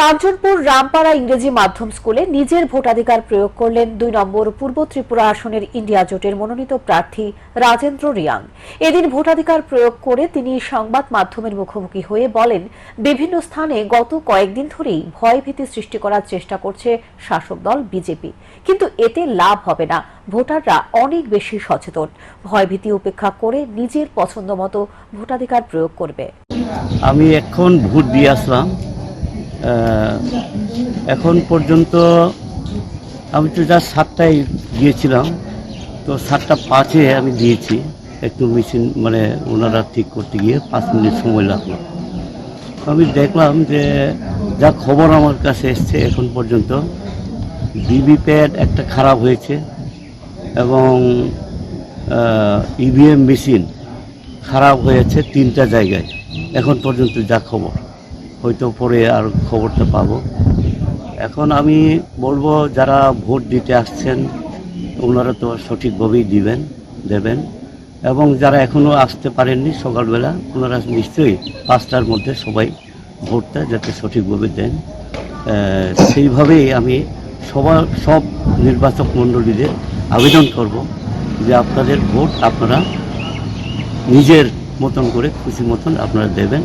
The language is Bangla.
কাঞ্চনপুর রামপাড়া ইংরেজি মাধ্যম স্কুলে নিজের ভোটাধিকার প্রয়োগ করলেন দুই নম্বর পূর্ব ত্রিপুরা আসনের ইন্ডিয়া জোটের মনোনীত প্রার্থী রাজেন্দ্র রিয়াং। এদিন ভোটাধিকার প্রয়োগ করে তিনি সংবাদ মাধ্যমের মুখোমুখি হয়ে বলেন, বিভিন্ন স্থানে গত কয়েকদিন ধরেই ভয়ভীতি সৃষ্টি করার চেষ্টা করছে শাসক দল বিজেপি। কিন্তু এতে লাভ হবে না। ভোটাররা অনেক বেশি সচেতন। ভয়ভীতি উপেক্ষা করে নিজের পছন্দ মতো ভোটাধিকার প্রয়োগ করবে। আমি এখন ভোট দিয়ে আসলাম। এখন পর্যন্ত আমি তো যা সাতটায় গিয়েছিলাম। তো সাতটা পাঁচে আমি দিয়েছি। একটু মেশিন মানে ওনারা ঠিক করতে গিয়ে পাঁচ মিনিট সময় লাগল। আমি দেখলাম যে যা খবর আমার কাছে এসছে এখন পর্যন্ত বিবি প্যাড একটা খারাপ হয়েছে এবং ইভিএম মেশিন খারাপ হয়েছে তিনটা জায়গায়। এখন পর্যন্ত যা খবর। হয়তো পরে আর খবরটা পাবো। এখন আমি বলব, যারা ভোট দিতে আসছেন, ওনারা তো সঠিকভাবেই দিবেন, দেবেন। এবং যারা এখনও আসতে পারেননি সকালবেলা, ওনারা নিশ্চয়ই পাঁচটার মধ্যে সবাই ভোটটা যাতে সঠিকভাবে দেন। সেইভাবেই আমি সবার সব নির্বাচক মণ্ডলীদের আবেদন করব যে আপনাদের ভোট আপনারা নিজের মতন করে খুশি মতন আপনারা দেবেন।